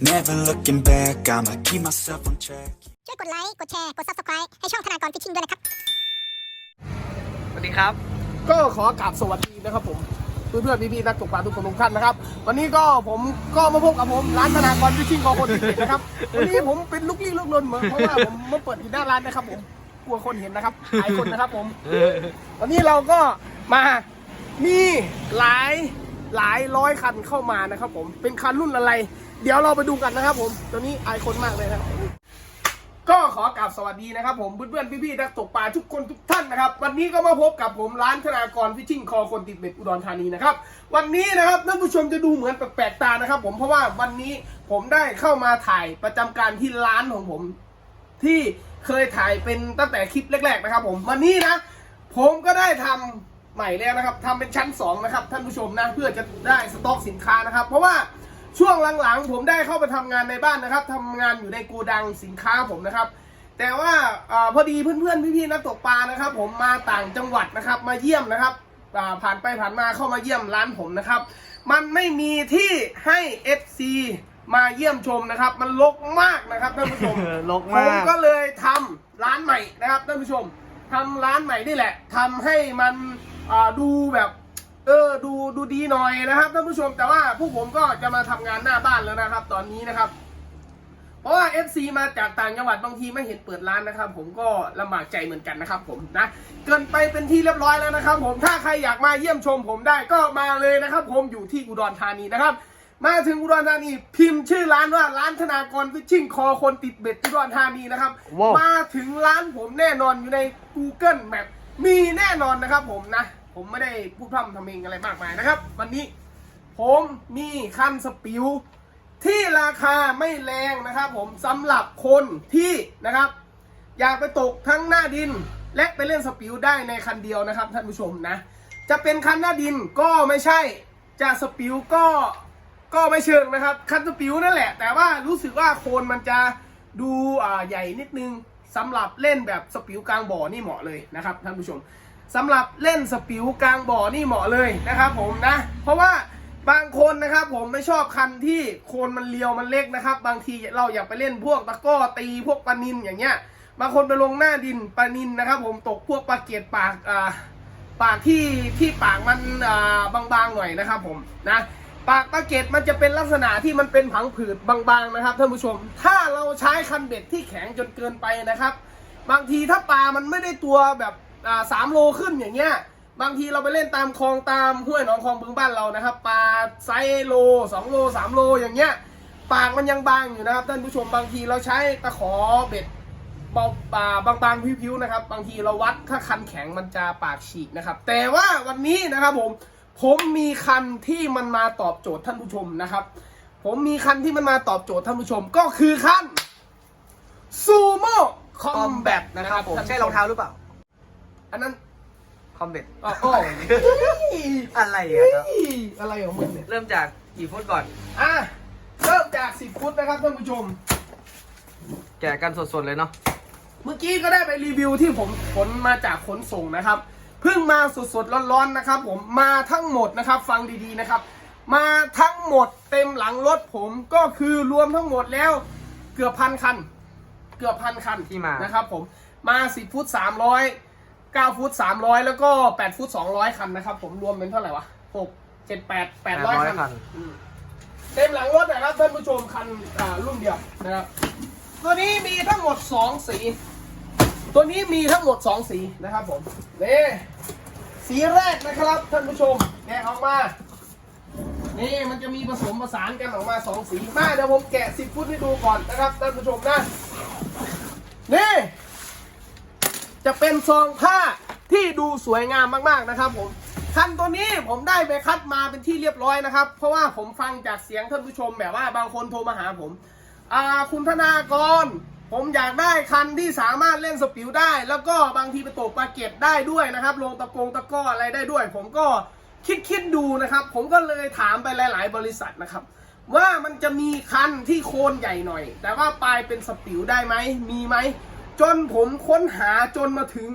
Never looking back, I'ma keep myself on track. ช่วยกดไลค์ กดแชร์ กด subscribe ให้ช่องธนากรฟิชชิงด้วยนะครับ สวัสดีครับ ก็ขอกราบสวัสดีนะครับผม เพื่อนเพื่อนๆพี่ๆนักตกปลาทุกคนทุกท่านนะครับ วันนี้ก็ผมก็มาพบกับผมร้านธนากรฟิชชิ่งของคนเด็ดนะครับ วันนี้ผมเป็นลูกลี้ลูกลนเหมือนเพราะว่าผมมาเปิดที่หน้าร้านนะครับผม กลัวคนเห็นนะครับ หลายคนนะครับผม วันนี้เราก็มามีหลายหลายร้อยคันเข้ามานะครับผม เป็นคันรุ่นอะไร เดี๋ยวเราไปดูกันนะครับผมตัวนี้อายคนมากเลยนะก็ขอกราบสวัสดีนะครับผมเพื่อนๆพี่ๆนักตกปลาทุกคนทุกท่านนะครับ วันนี้ก็มาพบกับผมร้านธนากรฟิชชิ่งคอคนติดเบ็ดอุดรธานีนะครับวันนี้นะครับท่านผู้ชมจะดูเหมือนแปลกๆตานะครับ ผมเพราะว่าวันนี้ผมได้เข้ามาถ่ายประจำการที่ร้านของผม ที่เคยถ่ายเป็นตั้งแต่คลิปแรก ๆ นะครับ ผมวันนี้นะ ผมก็ได้ทำใหม่แล้วนะครับทำเป็นชั้นสองนะครับท่านผู้ชมนะเพื่อจะได้สต็อกสินค้านะครับ เพราะว่า ช่วงหลังๆ ผมได้เข้าไปทำงานในบ้านนะครับทำงานอยู่ในโกดังสินค้าผมนะครับ แต่ว่าอาพอดีเพื่อนๆพี่ๆนักตกปลานะครับ ผมมาต่างจังหวัดนะครับ มาเยี่ยมนะครับอ่าผ่านไปผ่านมาเข้ามาเยี่ยมร้านผมนะครับ มันไม่มีที่ให้ FC มาเยี่ยมชมนะครับ มันรกมากนะครับท่านผู้ชมรกมากผมก็เลยทำร้านใหม่นะครับท่านผู้ชมทำร้านใหม่นี่แหละทำให้มันอ่าดูแบบ เออดูดูดีหน่อยนะครับท่านผู้ชมแต่ว่าพวกผมก็จะมาทำงานหน้าบ้านแล้วนะครับ ตอนนี้นะครับ เพราะว่า FC มาจากต่างจังหวัดบางทีไม่เห็นเปิดร้านนะครับ ผมก็ลำบากใจเหมือนกันนะครับ ผมนะเกินไปเป็นที่เรียบร้อยแล้วนะครับ ผมถ้าใครอยากมาเยี่ยมชม ผมได้ก็มาเลยนะครับ ผมอยู่ที่อุดรธานีนะครับ มาถึงอุดรธานีพิมพ์ชื่อร้านว่าร้านธนากรฟิชชิ่งคอคนติดเบ็ดอุดรธานีนะครับว้าวมาถึงร้านผมแน่นอนอยู่ใน Google Map มีแน่นอนนะครับ ผมนะ ผมไม่ได้พูดพร่ำทำเพลงอะไรมากมายนะครับ วันนี้ผมมีคันสปิวที่ราคาไม่แรงนะครับผมสำหรับคนที่นะครับ อยากไปตกทั้งหน้าดิน และไปเล่นสปิวได้ในคันเดียวนะครับท่านผู้ชมนะ จะเป็นคันหน้าดินก็ไม่ใช่จะสปิวก็ก็ไม่เชิงนะครับ คันสปิวนั่นแหละ แต่ว่ารู้สึกว่าโคนมันจะดูใหญ่นิดนึงสำหรับเล่นแบบสปิวกลางบ่อนี่เหมาะเลยนะครับท่านผู้ชม สำหรับเล่นสปิวกลางบ่อนี่เหมาะเลยนะครับผมนะ เพราะว่าบางคนนะครับผมไม่ชอบคันที่โคนมันเลียวมันเล็กนะครับ บางทีเราอยากไปเล่นพวกตะก้อตีพวกปลานินอย่างเงี้ยบางคนไปลงหน้าดินปลานินนะครับ ผมตกพวกปลาเกียดปากอ่าปากที่ที่ปากมันอ่าบางๆหน่อยนะครับผมนะปากปลาเกตมันจะเป็นลักษณะที่มันเป็นผังผืดบางๆนะครับท่านผู้ชม ถ้าเราใช้คันเบ็ดที่แข็งจนเกินไปนะครับ บางทีถ้าปลามันไม่ได้ตัวแบบ สามโลขึ้นอย่างเงี้ยบางทีเราไปเล่นตามคลองตามห้วยหนองคลองบึงบ้านเรานะครับปลาไซโลสองโลสามโลอย่างเงี้ยปากมันยังบางอยู่นะครับท่านผู้ชมบางทีเราใช้ตะขอเบ็ดเบาปลาบางๆพิ้วๆนะครับ บางทีเราวัดถ้าคันแข็งมันจะปากฉีกนะครับ แต่ว่าวันนี้นะครับผมผมมีคันที่มันมาตอบโจทย์ท่านผู้ชมนะครับ ผมมีคันที่มันมาตอบโจทย์ท่านผู้ชมก็คือคันซูโม่คอมแบทนะครับผมใช่รองเท้าหรือเปล่า อันนั้นคอมเบ็ดอ๋ออ๋ออะไรอะครับ อะไรของมึงเนี่ย เริ่มจากกี่ฟุตก่อน อะ เริ่มจาก10ฟุตนะครับท่านผู้ชม แกะกันสดๆเลยเนาะ เมื่อกี้ก็ได้ไปรีวิวที่ผมขนมาจากขนส่งนะครับ เพิ่งมาสดๆร้อนๆนะครับผม มาทั้งหมดนะครับ ฟังดีๆนะครับ มาทั้งหมดเต็มหลังรถผมก็คือรวมทั้งหมดแล้วเกือบพันคัน เกือบพันคันที่มา นะครับผม มา10ฟุต300 9ฟุต300 แล้วก็ 8 ฟุต 200 คันนะครับ ผมรวมเป็นเท่าไหร่วะ 6 7 8 800 คันคัน อืมเต็มหลังรถนะครับท่านผู้ชมคันอ่ารุ่นเดียวนะครับ ตัวนี้มีทั้งหมด 2 สี ตัวนี้มีทั้งหมด 2 สีนะครับผมนี่สีแรกนะครับท่านผู้ชมแกะออกมา นี่มันจะมีผสมผสานกันออกมา2สีมาเดี๋ยวผมแกะ10ฟุตให้ดูก่อนนะครับท่านผู้ชมนะนี่ จะเป็นซองผ้าที่ดูสวยงามมากๆนะครับผมคันตัวนี้ผมได้ไปคัดมาเป็นที่เรียบร้อยนะครับ เพราะว่าผมฟังจากเสียงท่านผู้ชมแบบว่าบางคนโทรมาหาผมอ่าคุณธนากร ผมอยากได้คันที่สามารถเล่นสปิวได้ แล้วก็บางทีไปตกปลาเก็ตได้ด้วยนะครับลงตะกงตะก้ออะไรได้ด้วย ผมก็คิดคิดดูนะครับ ผมก็เลยถามไปหลาย ๆ บริษัทนะครับ ว่ามันจะมีคันที่โคนใหญ่หน่อย แต่ว่าปลายเป็นสปิวได้ไหมมีไหม จนผมค้นหาจนมาถึง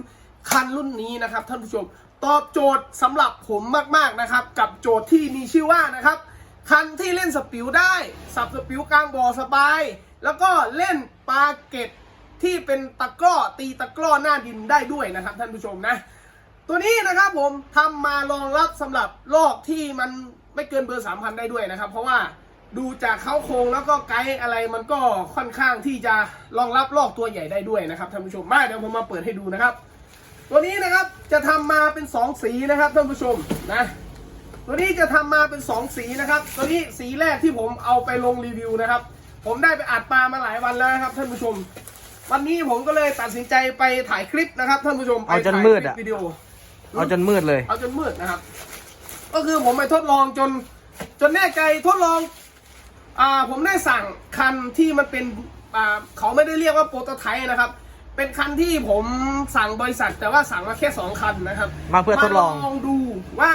คันรุ่นนี้นะครับท่านผู้ชม ตอบโจทย์สำหรับผมมากๆนะครับ กับโจทย์ที่มีชื่อว่านะครับ คันที่เล่นสปิวได้ สับสปิวกลางบ่อสบาย แล้วก็เล่นปาเก็ตที่เป็นตะกร้อตีตะกร้อหน้าดินได้ด้วยนะครับท่านผู้ชมนะ ตัวนี้นะครับผมทำมารองรับสำหรับลอกที่มันไม่เกินเบอร์ 3,000 ได้ด้วยนะครับ เพราะว่า ดูจากเข้าโครงแล้วก็ไกด์อะไรมันก็ค่อนข้างที่จะรองรับลอกตัวใหญ่ได้ด้วยนะครับท่านผู้ชมมาเดี๋ยวผมมาเปิดให้ดูนะครับ ตัวนี้นะครับจะทำมาเป็น 2 สีนะครับท่านผู้ชมนะตัวนี้จะทำมาเป็น 2 สีนะครับ ตัวนี้สีแรกที่ผมเอาไปลงรีวิวนะครับ ผมได้ไปอัดปลามาหลายวันแล้วนะครับท่านผู้ชม วันนี้ผมก็เลยตัดสินใจไปถ่ายคลิปนะครับท่านผู้ชมไปเอาจนถ่ยมืดคลิอะปวิดีโอเอาจนมืดเลย เอาจนมืดนะครับ ก็คือผมไปทดลองจนจนแน่ใจทดลองอ่า ผมได้สั่งคันที่มันเป็นอ่าเขาไม่ได้เรียกว่าโปรโตไทป์นะครับ เป็นคันที่ผมสั่งบริษัท แต่ว่าสั่งมาแค่สองคันนะครับ มาเพื่อทดลองมาลองดูว่า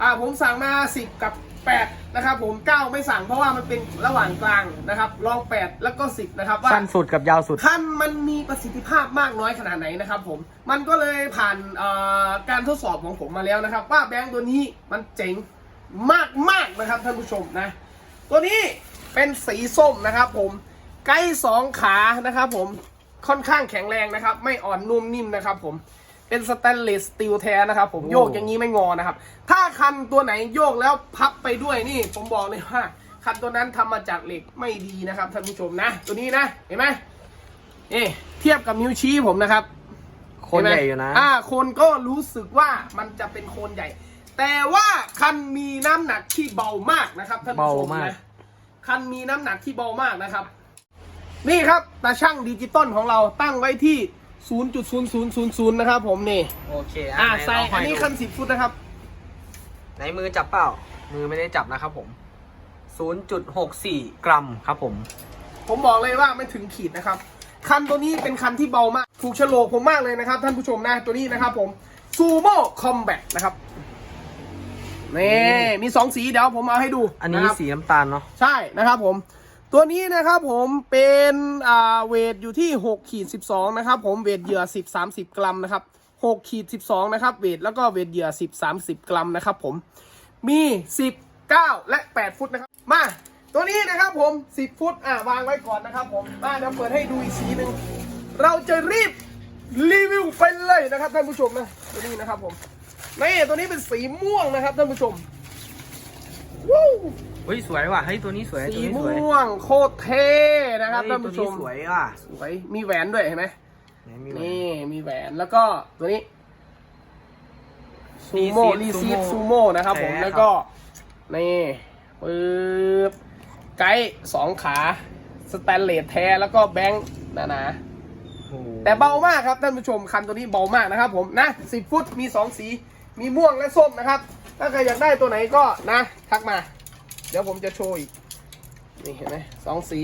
อ่าผมสั่งมาสิบกับแปดนะครับผมเก้าไม่สั่งเพราะว่ามันเป็นระหว่างกลางนะครับ ลองแปดแล้วก็สิบนะครับว่าสั้นสุดกับยาวสุดคันมันมีประสิทธิภาพมากน้อยขนาดไหนนะครับผมมันก็เลยผ่านเอ่อการทดสอบของผมมาแล้วนะครับ ว่าแบงค์ตัวนี้มันเจ๋งมากมากๆนะครับท่านผู้ชมนะ ตัวนี้เป็นสีส้มนะครับผมไกด์สองขานะครับผมค่อนข้างแข็งแรงนะครับ ไม่อ่อนนุ่มนิ่มนะครับผมเป็นสแตนเลสสตีลแท้นะครับผมโอ้โยกอย่างนี้ไม่งอนะครับ ถ้าคันตัวไหนโยกแล้วพับไปด้วยนี่ ผมบอกเลยว่า คันตัวนั้นทำมาจากเหล็กไม่ดีนะครับท่านผู้ชมนะ ตัวนี้นะเห็นไหมนี่เทียบกับนิ้วชี้ผมนะครับโคนใหญ่อยู่นะ อ่า คนก็รู้สึกว่ามันจะเป็นโคนใหญ่ แต่ว่าคันมีน้ำหนักที่เบามากนะครับท่านผู้ชมเบามาก นะคันมีน้ำหนักที่เบามากนะครับ นี่ครับตาช่างดิจิตอลของเราตั้งไว้ที่ 0.0000 นะครับผมนี่ โอเคอ่าไหนใส่ลงอันนี้ดูคันสิบฟุตนะครับ ไหนมือจับเปล่า มือไม่ได้จับนะครับผม 0.64 กรัมครับผม ผมบอกเลยว่าไม่ถึงขีดนะครับ คันตัวนี้เป็นคันที่เบามาก ถูกโฉลกผมมากเลยนะครับท่านผู้ชมนะตัวนี้นะครับผมซูโม่คอมแบทนะครับ นี่มีสองสีเดี๋ยวผมเอาให้ดูอันนี้ะครับสีน้ำตาลเนาะใช่นะครับผม ตัวนี้นะครับผมเป็นอ่าเวทอยู่ที่6ขีด12นะครับผมเวทเหยื่อ10 30 กรัมนะครับ6ขีด12นะครับเวทแล้วก็เวทเหยื่อ10 30 กรัมนะครับผมมี 10 9 และ 8 ฟุตนะครับ มา ตัวนี้นะครับผม 10 ฟุตอ่าวางไว้ก่อนนะครับผมมาเดี๋ยวเปิดให้ดูอีกสีหนึ่งเราจะรีบรีวิวไปเลยนะครับท่านผู้ชมนะตัวนี้นะครับผม นี่ตัวนี้เป็นสีม่วงนะครับท่านผู้ชมวู้เฮ้ยสวยว่ะเฮ้ยตัวนี้สวยสีตัวนี้สวยม่วงโคตรเท่นะครับเฮ้ยท่านตัวผู้ชนี้มสวยว่ะสวยมีแหวนด้วยเห็นไหมไหนมีไหม นี่มีแหวนแล้วก็ตัวนี้ซูโม่รีรีซีซีฟฟซูโม่นะครับผมแท้แล้วก็นี่ปึ๊บไกด์สองขาสแตนเลสแท้แล้วก็แบงค์หนาๆ โอ้โหแต่เบามากครับท่านผู้ชมคันตัวนี้เบามากนะครับผมนะสิบฟุตมีสองสี มีม่วงและส้มนะครับ ถ้าใครอยากได้ตัวไหนก็นะทักมา เดี๋ยวผมจะโชว์อีก นี่เห็นไหมสองสี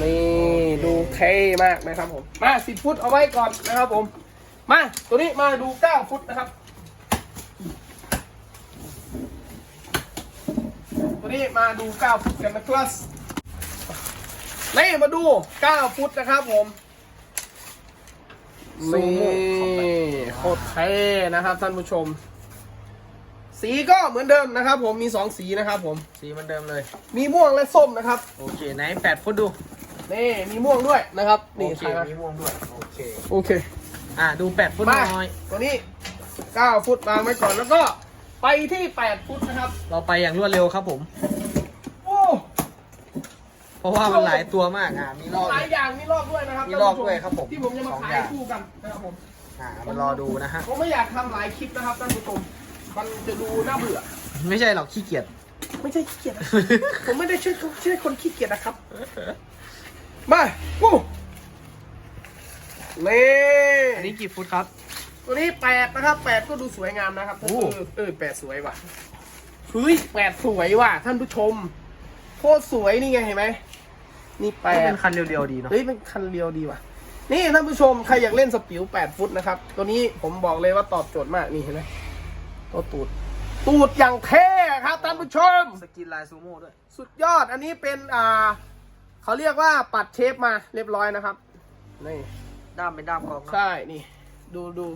นี่ดูเท่มากนะครับผม มาสิบฟุตเอาไว้ก่อนนะครับผม มาตัวนี้มาดูเก้าฟุตนะครับ ตัวนี้มาดูเก้าฟุตกันนะครับนี่มาดู9ฟุตนะครับผม นี่โม่คอมแบทโคตรเท่นะครับท่านผู้ชม สีก็เหมือนเดิมนะครับ ผมมี2สีนะครับ ผมสีเหมันเดิมเลย มีม่วงและส้มนะครับ โอเคไหนแปดฟุตดูนี่มีม่วงด้วยนะครับโอนี่เคใครมามีม่วงด้วยโอเคโอเค อะดูแปดฟุตหมาน่อยตัวนี้9ฟุตวางไว้ก่อนแล้วก็ไปที่8ฟุตนะครับ เราไปอย่างรวดเร็วครับผมโอ้เพ ราะว่ามันหลายตัวมากอะมีรอบหลายอย่างมีรอบด้วยนะครับมีรอบด้วยครับผมที่ผมจะมาสองขาอยย่าง คู่กันนะครับผม อะมารอดูนะฮะ ผมไม่อยากทำหลายคลิปนะครับท่านผู้ชม มันจะดูน่าเบื่อ ไม่ใช่หรอกขี้เกียจ ไม่ใช่ขี้เกียจนะ ผมไม่ได้ช่วยเขาช่วยคนขี้เกียจนะครับ มาปูนี่อันนี้กี่ฟุตครับ ตัวนี้แปดนะครับแปดก็ดูสวยงามนะครับโอ้เออเออแปดสวยว่ะเฮ้ยแปดสวยว่ะท่านผู้ชม โคตรสวยนี่ไงเห็นไหม นี่แปเป็ดนคันเรียวๆดีเนาะเฮ้ยเป็นคันเรียวดีว่ะ นี่ท่านผู้ชมใครอยากเล่นสปิว8ฟุตนะครับ ตัวนี้ผมบอกเลยว่าตอบโจทย์มากนี่เห็นไหมตัวตูด ตูดอย่างเท่ครับท่านผู้ชม สกินลายซูโม่ด้วย สุดยอดอันนี้เป็นอ่าเขาเรียกว่าปัดเชฟมาเรียบร้อยนะครับนี่ด้ามเป็นด้ามกองเนอะใช่นี่ ดูดู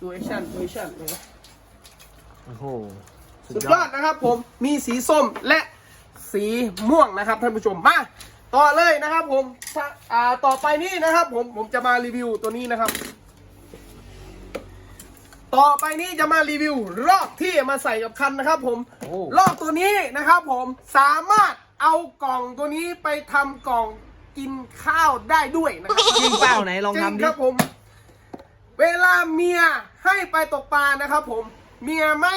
ดูแอคชั่นดูแอคชั่นเห็นไหมโอ้โหสุดยอดนะครับผมมีสีส้มและสีม่วงนะครับท่านผู้ชมมา ต่อเลยนะครับผมถ้าอ่าต่อไปนี้นะครับ ผมผมจะมารีวิวตัวนี้นะครับ ต่อไปนี้จะมารีวิวรอบที่มาใส่กับคันนะครับ ผมโอ้รอบตัวนี้นะครับ ผมสามารถเอากล่องตัวนี้ไปทำกล่องกินข้าวได้ด้วยนะครับจริงเปล่าไหนลองจริงทำดิครับผม เวลาเมียให้ไปตกปลานะครับ ผมเมียไม่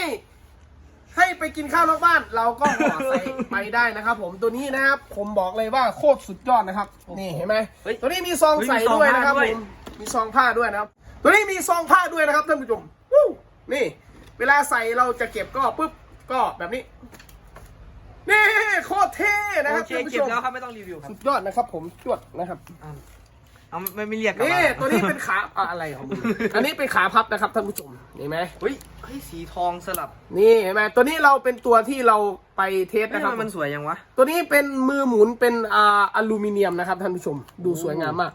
ให้ไปกินข้าวนอกบ้าน เราก็ห่อใส่ไปได้นะครับผมตัวนี้นะครับผมบอกเลยว่าโคตรสุดยอดนะครับ นี่เห็นไหมเฮ้ยตัวนี้มีซองเฮ้ยใส่มีซองด้วยนะครับผ้าด้ผวย มมีซองผ้าด้วยนะครับ ตัวนี้มีซองผ้าด้วยนะครับท่านผู้ชมวู้นี่ เวลาใส่เราจะเก็บก็ปุ๊บก็แบบนี้ นี่โคตรเท่นะครับโอเคท่านผู้เก็ชบมแล้วครับไม่ต้องรีวิวครับสุดยอดนะครับ ผมจวดนะครับ อะ เอาไม่ไม่เรียกกลับนี่มาตัวนี้เป็นขาอะอะไรของมึงอันนี้เป็นขาพับนะครับท่านผู้ชมเห็นไหมเฮ้ยเฮ้ยสีทองสลับนี่เห็นไหมตัวนี้เราเป็นตัวที่เราไปเทสเฮ้ยนะคทำรับไมมันสวยยังวะ ตัวนี้เป็นมือหมุนเป็นอ่าอลูมิเนียมนะครับท่านผู้ชม ดูสวยงามมาก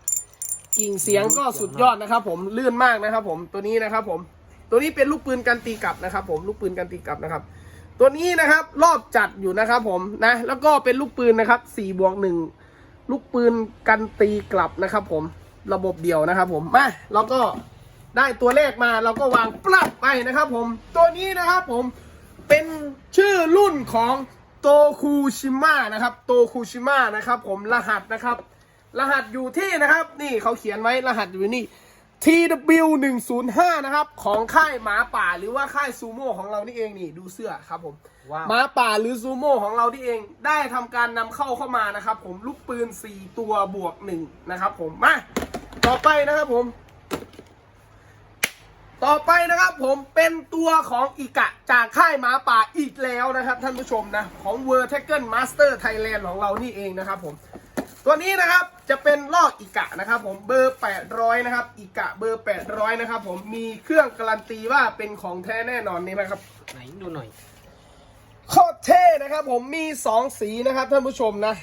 กิ่งเสียงก็สุดยอดนะครับผมลื่นมากนะครับผมตัวนี้นะครับผม ตัวนี้เป็นลูกปืนกันตีกลับนะครับ ผมลูกปืนกันตีกลับนะครับ ตัวนี้นะครับรอบจัดอยู่นะครับผมนะแล้วก็เป็นลูกปืนนะครับ4บวกหนึ่ง ลูกปืนกันตีกลับนะครับ ผมระบบเดียวนะครับ ผมมาเราก็ได้ตัวเลขมาเราก็วางปลับไปนะครับ ผมตัวนี้นะครับผมเป็นชื่อรุ่นของโตคูชิมะนะครับโตคูชิมะนะครับ ผมรหัสนะครับ รหัสอยู่ที่นะครับ นี่เขาเขียนไว้รหัสอยู่นี่ TW 1 0 5 นะครับ ของค่ายหมาป่าหรือว่าค่ายซูโม่ของเรานี่เองนี่ดูเสื้อครับผมว้าวหมาป่าหรือซูโม่ของเราที่เองได้ทำการนำเข้าเข้ามานะครับ ผมลูกปืน 4 ตัวบวก1นะครับ ผมมาต่อไปนะครับผม ต่อไปนะครับผมเป็นตัวของอิกะจากค่ายหมาป่าอีกแล้วนะครับ ท่านผู้ชมนะ ของ World Tackle Master Thailand ของเรานี่เองนะครับผม ตัวนี้นะครับจะเป็นลอกอิกะนะครับ ผมเบอร์ 800 นะครับอิกะเบอร์ 800 นะครับ ผมมีเครื่องการันตีว่าเป็นของแท้แน่นอนนี่นะครับ ไหนดูหน่อยโคตรเท่นะครับ ผมมีสองสีนะครับท่านผู้ชมนะ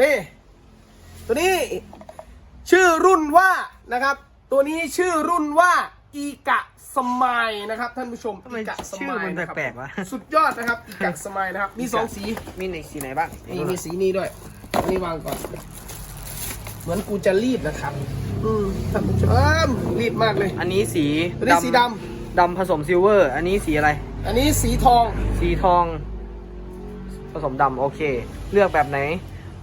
นี่ตัวนี้ชื่อรุ่นว่านะครับ ตัวนี้ชื่อรุ่นว่าอีกะสมายนะครับ ท่านผู้ชมทำไมอีกะสชื่อมายมันนะครับแปลกๆวะสุดยอดนะครับอีกะสมายนะครับ มีสองสีมีในสีไหนบ้างนี่มีสีนี้ด้วยอั นนี่วางก่อน เหมือนกูจะรีดนะครับ อืมท่านผู้ชมรีดมากเลย อันนี้สีอันนี้สีดดำผสมซิลเวอร์ อันนี้สีอะไรอันนี้สีทอง สีทอง ผสมดำโอเค เลือกแบบไหน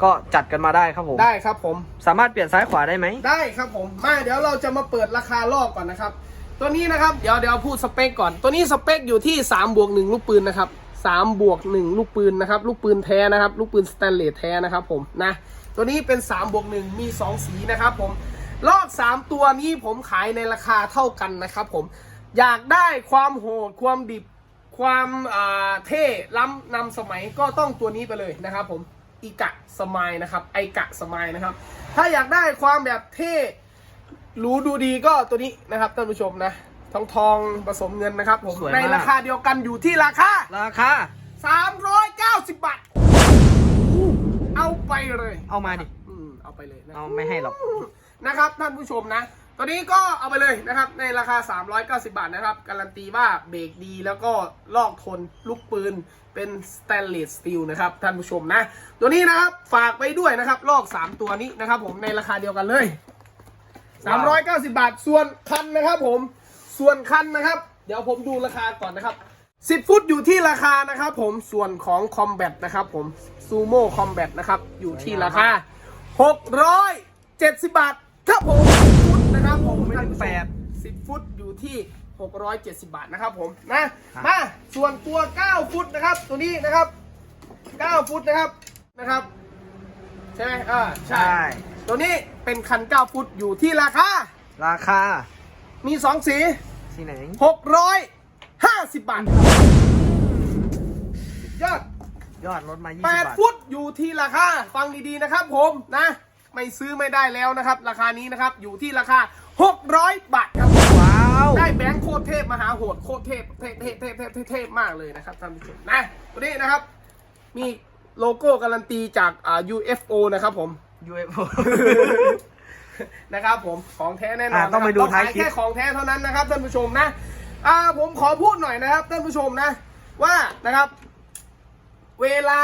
ก็จัดกันมาได้ครับผม ได้ครับผม สามารถเปลี่ยนซ้ายขวาได้ไหม ได้ครับผมมาเดี๋ยวเราจะมาเปิดราคาลอกก่อนนะครับ ตัวนี้นะครับ เดี๋ยวเดี๋ยวพูดสเปคก่อน ตัวนี้สเปคอยู่ที่3บวก1ลูกปืนนะครับ 3บวก1ลูกปืนนะครับลูกปืนแท้นะครับลูกปืนสแตนเลสแท้นะครับผมนะตัวนี้เป็น3บวก1มี 2 สีนะครับผมลอก3ตัวนี้ผมขายในราคาเท่ากันนะครับผมอยากได้ความโหดความดิบความอ่าเท่ล้ำนำสมัยก็ต้องตัวนี้ไปเลยนะครับผมอีกะสมายนะครับไอกะสมายนะครับ ถ้าอยากได้ความแบบเท่หรูดูดีก็ตัวนี้นะครับท่านผู้ชมนะ ทองทองผสมเงินนะครับผมสวยมาก ในราคาเดียวกันอยู่ที่ราคา ราคา 390 บาท เอาไปเลย เอามาดิอืมเอาไปเลยนะเอาไม่ให้หรอกนะครับท่านผู้ชมนะตัวนี้ก็เอาไปเลยนะครับ ในราคา 390 บาทนะครับ การันตีว่าเบรกดีแล้วก็ลอกทนลูกปืนเป็นสแตนเลสสตีลนะครับท่านผู้ชมนะ ตัวนี้นะครับฝากไว้ด้วยนะครับลอก 3 ตัวนี้นะครับผมในราคาเดียวกันเลย 390 บาทส่วนคันนะครับผม ส่วนคันนะครับ เดี๋ยวผมดูราคาก่อนนะครับ 10 ฟุตอยู่ที่ราคานะครับผมส่วนของคอมแบทนะครับผมซูโม่คอมแบทนะครับอยู่ที่ราคา 670 บาทครับผมฟุตนะครับผมไม่ถึงแปด10ฟุตอยู่ที่ 670 บาทนะครับผมนะมาส่วนตัว 9 ฟุตนะครับ ตัวนี้นะครับ 9 ฟุตนะครับนะครับ ใช่ไหมอ่าใช่ใช่ตัวนี้เป็นคัน 9 ฟุตอยู่ที่ราคา ราคา มี 2 สี สีไหน 650 บาทยอด ยอดลดมา20แปดบาทฟุตอยู่ที่ราคา ฟังดีๆนะครับผมนะ ไม่ซื้อไม่ได้แล้วนะครับ ราคานี้นะครับ อยู่ที่ราคา 600 บาทครับ ว้าว ได้แบงค์โคตรเทพมหาโหดโคตรเทพเทพเทพเทพเทพเทพเทพมากเลยนะครับท่านผู้ชมนะตัวนี้นะครับ มีโลโก้การันตีจากอ่า UFO นะครับผม UFO นะครับผมของแท้แน่นอนอ่าต้องไปดูนะครับท้ายเรคลิป แค่ของแท้เท่านั้นนะครับท่านผู้ชมนะอ่าผมขอพูดหน่อยนะครับท่านผู้ชมนะว่านะครับ เวลา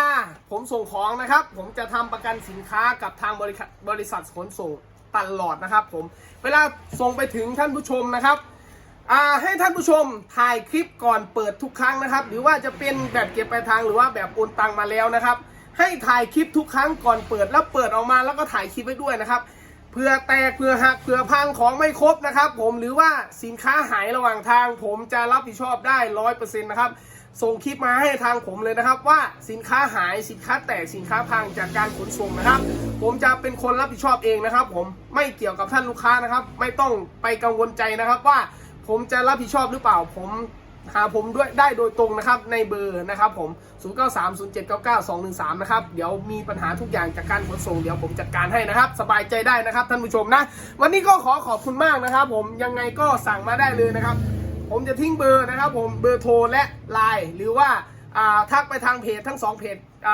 ผมส่งของนะครับ ผมจะทำประกันสินค้ากับทางบริษัทบริษัทขนส่งตลอดนะครับ ผมเวลาส่งไปถึงท่านผู้ชมนะครับอ่าให้ท่านผู้ชมถ่ายคลิปก่อนเปิดทุกครั้งนะครับ หรือว่าจะเป็นแบบเก็บปลายทางหรือว่าแบบโอนตังมาแล้วนะครับ ให้ถ่ายคลิปทุกครั้งก่อนเปิดแล้วเปิดออกมาแล้วก็ถ่ายคลิปไว้ด้วยนะครับ เพื่อแตกเพื่อหักเพื่อพังของไม่ครบนะครับ ผมหรือว่าสินค้าหายระหว่างทาง ผมจะรับผิดชอบได้ร้อยเปอร์เซ็นต์นะครับส่งคลิปมาให้ทางผมเลยนะครับ ว่าสินค้าหายสินค้าแตกสินค้าพังจากการขนส่งนะครับ ผมจะเป็นคนรับผิดชอบเองนะครับ ผมไม่เกี่ยวกับท่านลูกค้านะครับ ไม่ต้องไปกังวลใจนะครับว่าผมจะรับผิดชอบหรือเปล่าผม หาผมด้วยได้โดยตรงนะครับในเบอร์นะครับผม 0930799213 นะครับ เดี๋ยวมีปัญหาทุกอย่างจากการขนส่งเดี๋ยวผมจัดการให้นะครับ สบายใจได้นะครับท่านผู้ชมนะ วันนี้ก็ขอขอบคุณมากนะครับ ผมยังไงก็สั่งมาได้เลยนะครับ ผมจะทิ้งเบอร์นะครับ ผมเบอร์โทรและไลน์หรือว่าทักไปทางเพจทั้งสองเพจอ,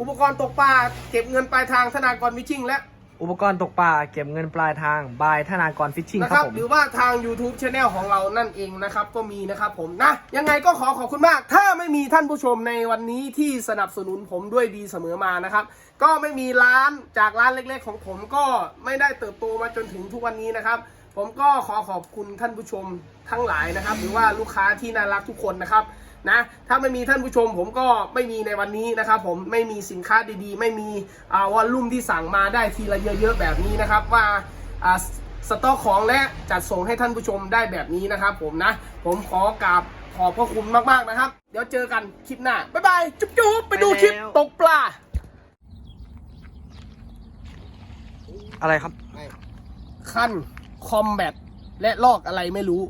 อุปกรณ์ตกปลาเก็บเงินปลายทางธนากรวิชิ่งและ อุปกรณ์ตกปลาเก็บเงินปลายทางบายธนากรฟิชชิ่งนะคครัรับบผม หรือว่าทาง YouTube Channel ของเรานั่นเองนะครับ ก็มีนะครับผมนะ ยังไงก็ขอขอบคุณมาก ถ้าไม่มีท่านผู้ชมในวันนี้ที่สนับสนุนผมด้วยดีเสมอมานะครับ ก็ไม่มีร้านจากร้านเล็กๆ ของผมก็ไม่ได้เติบโตมาจนถึงทุกวันนี้นะครับ ผมก็ขอขอบคุณท่านผู้ชมทั้งหลายนะครับ หรือว่าลูกค้าที่น่ารักทุกคนนะครับ นะถ้าไม่มีท่านผู้ชมผมก็ไม่มีในวันนี้นะครับผมไม่มีสินค้าดีๆ ไม่มีอ่าวอลลุ่มที่สั่งมาได้ทีละเยอะๆแบบนี้นะครับว่าอ่าสต็อกของและจัดส่งให้ท่านผู้ชมได้แบบนี้นะครับผมนะ ผมขอกราบขอบพระคุณมากๆนะครับ เดี๋ยวเจอกันคลิปหน้า บ๊ายบาย จุ๊บจุ๊บไปดูคลิปตกปลา อะไรครับขั้นคอมแบท และลอกอะไรไม่รู้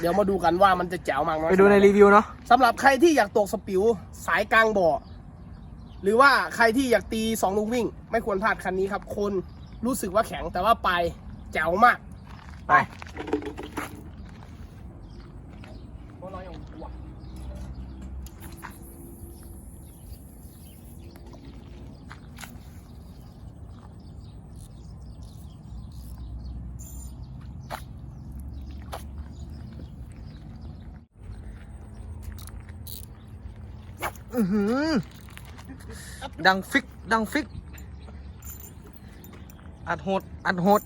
เดี๋ยวมาดูกันว่ามันจะแจ๋วมากน้อยไปดูในรีวิวเนาะสำหรับใครที่อยากตกสปิวสายกลางบ่อ หรือว่าใครที่อยากตีสองลูกวิ่ง ไม่ควรพลาดคันนี้ครับ คนรู้สึกว่าแข็งแต่ว่าไปลายแจ๋วมาก ไป อือหือ ดังฟิก ดังฟิก อัดโหด อัดโหด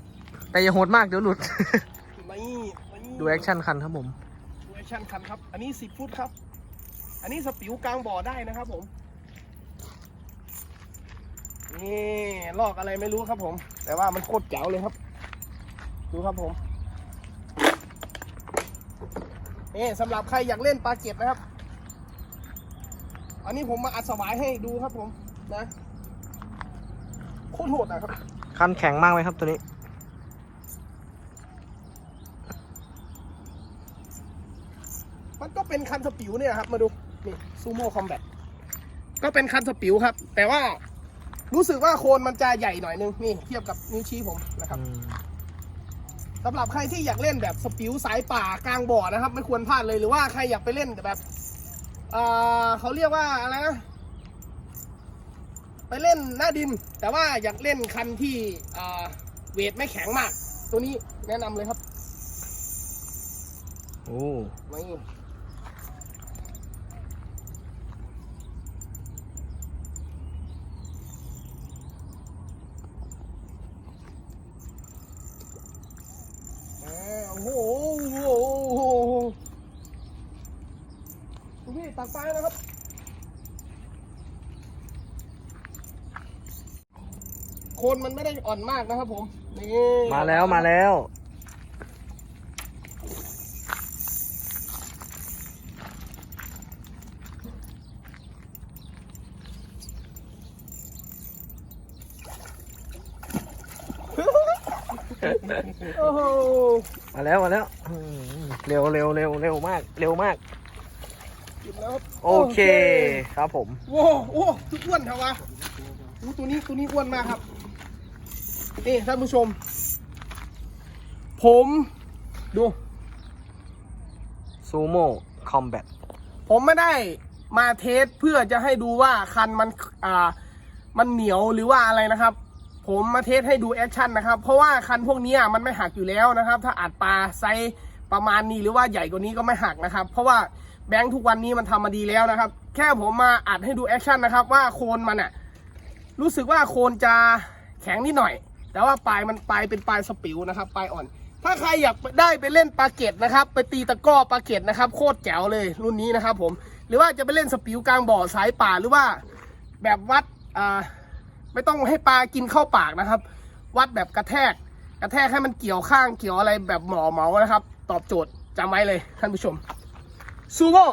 แต่อย่าโหดมากเดี๋ยวหลุด นี่นี่ดูแอคชั่นคันครับผม ดูแอคชั่นคันครับ อันนี้10ฟุตครับ อันนี้สปิวกลางบ่อได้นะครับผม นี่ลอกอะไรไม่รู้ครับผม แต่ว่ามันโคตรแจ๋วเลยครับ ดูครับผมนี่สำหรับใครอยากเล่นปลาเก็บนะครับ อันนี้ผมมาอัดสวายให้ดูครับผมนะโคตรโหดนะครับ คันแข็งมากไหมครับตัวนี้ มันก็เป็นคันสปิวเนี่ยครับ มาดู นี่ซูโม่คอมแบทก็เป็นคันสปิวครับ แต่ว่ารู้สึกว่าโคนมันจะใหญ่หน่อยนึง นี่ เทียบกับนิ้วชี้ผมนะครับสำหรับใครที่อยากเล่นแบบสปิวสายป่ากลางบ่อนะครับ ไม่ควรพลาดเลยหรือว่าใครอยากไปเล่นแบบ เอ่อเขาเรียกว่าอะไรนะไปเล่นหน้าดิน แต่ว่าอยากเล่นคันที่เอ่อเวทไม่แข็งมาก ตัวนี้แนะนำเลยครับ โอ้นี่อ่าโอ้โหโอ้โหคุณพี่ ตักปลานะครับโคนมันไม่ได้อ่อนมากนะครับผมนี่มาแล้วมาแล้วโอ้โห มาแล้วมาแล้วอืมเร็วเร็วเร็วเร็วมาก เร็วมาก หยิบ แล้วครับ โอเคครับผม โว้โอ้ทุกอ้วนเถอะวะโอ้ตัวนี้ตัวนี้อ้วนมากครับนี่ท่านผู้ชม ผมดูซูโม่คอมแบทผมไม่ได้มาเทสเพื่อจะให้ดูว่าคันมันอ่ามันเหนียวหรือว่าอะไรนะครับ ผมมาเทสให้ดูแอคชั่นนะครับ เพราะว่าคันพวกนี้อะมันไม่หักอยู่แล้วนะครับ ถ้าอัดปลาไซส์ประมาณนี้หรือว่าใหญ่กว่านี้ก็ไม่หักนะครับ เพราะว่า แบงค์ทุกวันนี้มันทำมาดีแล้วนะครับ แค่ผมมาอัดให้ดูแอคชั่นนะครับ ว่าโคนมันอะรู้สึกว่าโคนจะแข็งนิดหน่อย แต่ว่าปลายมันปลายเป็นปลายสปิวนะครับปลายอ่อน ถ้าใครอยากได้ไปเล่นปลาเกตนะครับ ไปตีตะก้อปลาเกตนะครับ โคตรแจ๋วเลยรุ่นนี้นะครับ ผม หรือว่าจะไปเล่นสปิวกลางบ่อสายป่าหรือว่าแบบวัดอ่าไม่ต้องให้ปลากินเข้าปากนะครับ วัดแบบกระแทก กระแทกให้มันเกี่ยวข้างเกี่ยวอะไรแบบหมอเหมานะครับ ตอบโจทย์จำไว้เลยท่านผู้ชม ซูโม่